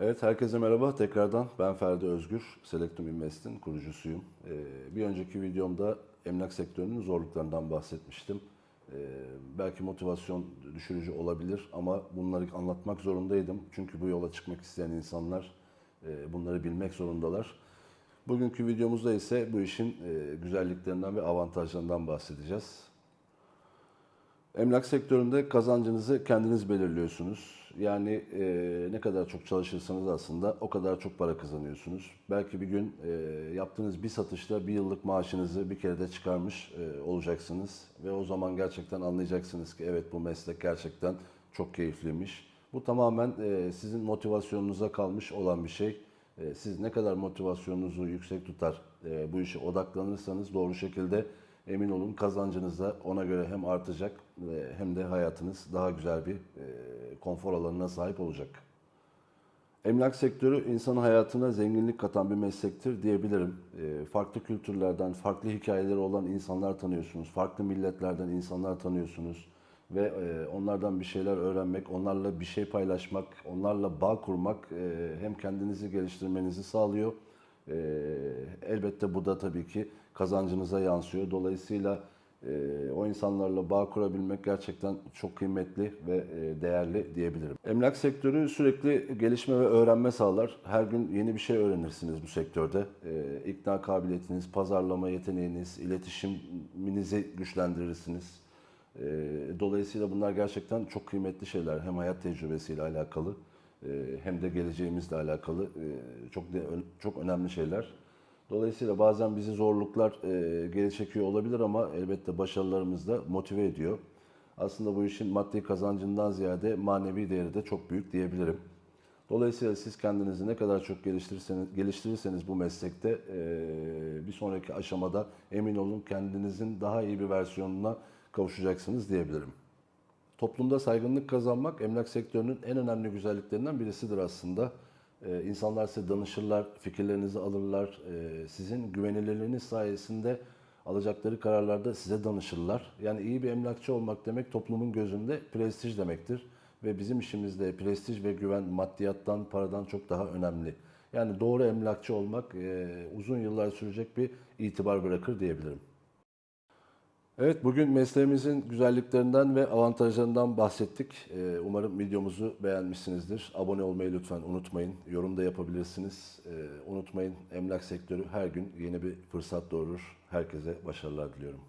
Evet, herkese merhaba. Tekrardan ben Ferdi Özgür, Selectum Invest'in kurucusuyum. Ee, bir önceki videomda emlak sektörünün zorluklarından bahsetmiştim. Ee, belki motivasyon düşürücü olabilir ama bunları anlatmak zorundaydım. Çünkü bu yola çıkmak isteyen insanlar e, bunları bilmek zorundalar. Bugünkü videomuzda ise bu işin e, güzelliklerinden ve avantajlarından bahsedeceğiz. Emlak sektöründe kazancınızı kendiniz belirliyorsunuz. Yani e, ne kadar çok çalışırsanız aslında o kadar çok para kazanıyorsunuz. Belki bir gün e, yaptığınız bir satışta bir yıllık maaşınızı bir kere de çıkarmış e, olacaksınız. Ve o zaman gerçekten anlayacaksınız ki evet bu meslek gerçekten çok keyifliymiş. Bu tamamen e, sizin motivasyonunuza kalmış olan bir şey. E, siz ne kadar motivasyonunuzu yüksek tutar, e, bu işe odaklanırsanız doğru şekilde emin olun kazancınız da ona göre hem artacak hem de hayatınız daha güzel bir e, konfor alanına sahip olacak. Emlak sektörü insanın hayatına zenginlik katan bir meslektir diyebilirim. E, farklı kültürlerden, farklı hikayeleri olan insanlar tanıyorsunuz. Farklı milletlerden insanlar tanıyorsunuz. Ve e, onlardan bir şeyler öğrenmek, onlarla bir şey paylaşmak, onlarla bağ kurmak hem kendinizi geliştirmenizi sağlıyor. E, elbette bu da tabii ki kazancınıza yansıyor. Dolayısıyla e, o insanlarla bağ kurabilmek gerçekten çok kıymetli ve e, değerli diyebilirim. Emlak sektörü sürekli gelişme ve öğrenme sağlar. Her gün yeni bir şey öğrenirsiniz bu sektörde. E, ikna kabiliyetiniz, pazarlama yeteneğiniz, iletişiminizi güçlendirirsiniz. E, dolayısıyla bunlar gerçekten çok kıymetli şeyler. Hem hayat tecrübesiyle alakalı hem de geleceğimizle alakalı e, çok çok önemli şeyler. Dolayısıyla bazen bizi zorluklar e, geri çekiyor olabilir ama elbette başarılarımız da motive ediyor. Aslında bu işin maddi kazancından ziyade manevi değeri de çok büyük diyebilirim. Dolayısıyla siz kendinizi ne kadar çok geliştirirseniz, geliştirirseniz bu meslekte e, bir sonraki aşamada emin olun kendinizin daha iyi bir versiyonuna kavuşacaksınız diyebilirim. Toplumda saygınlık kazanmak emlak sektörünün en önemli güzelliklerinden birisidir aslında. Ee, insanlar size danışırlar, fikirlerinizi alırlar. Ee, sizin güvenilirliğiniz sayesinde alacakları kararlarda size danışırlar. Yani iyi bir emlakçı olmak demek toplumun gözünde prestij demektir. Ve bizim işimizde prestij ve güven maddiyattan, paradan çok daha önemli. Yani doğru emlakçı olmak e, uzun yıllar sürecek bir itibar bırakır diyebilirim. Evet, bugün mesleğimizin güzelliklerinden ve avantajlarından bahsettik. Ee, Umarım videomuzu beğenmişsinizdir. Abone olmayı lütfen unutmayın. Yorum da yapabilirsiniz. Ee, Unutmayın, emlak sektörü her gün yeni bir fırsat doğurur. Herkese başarılar diliyorum.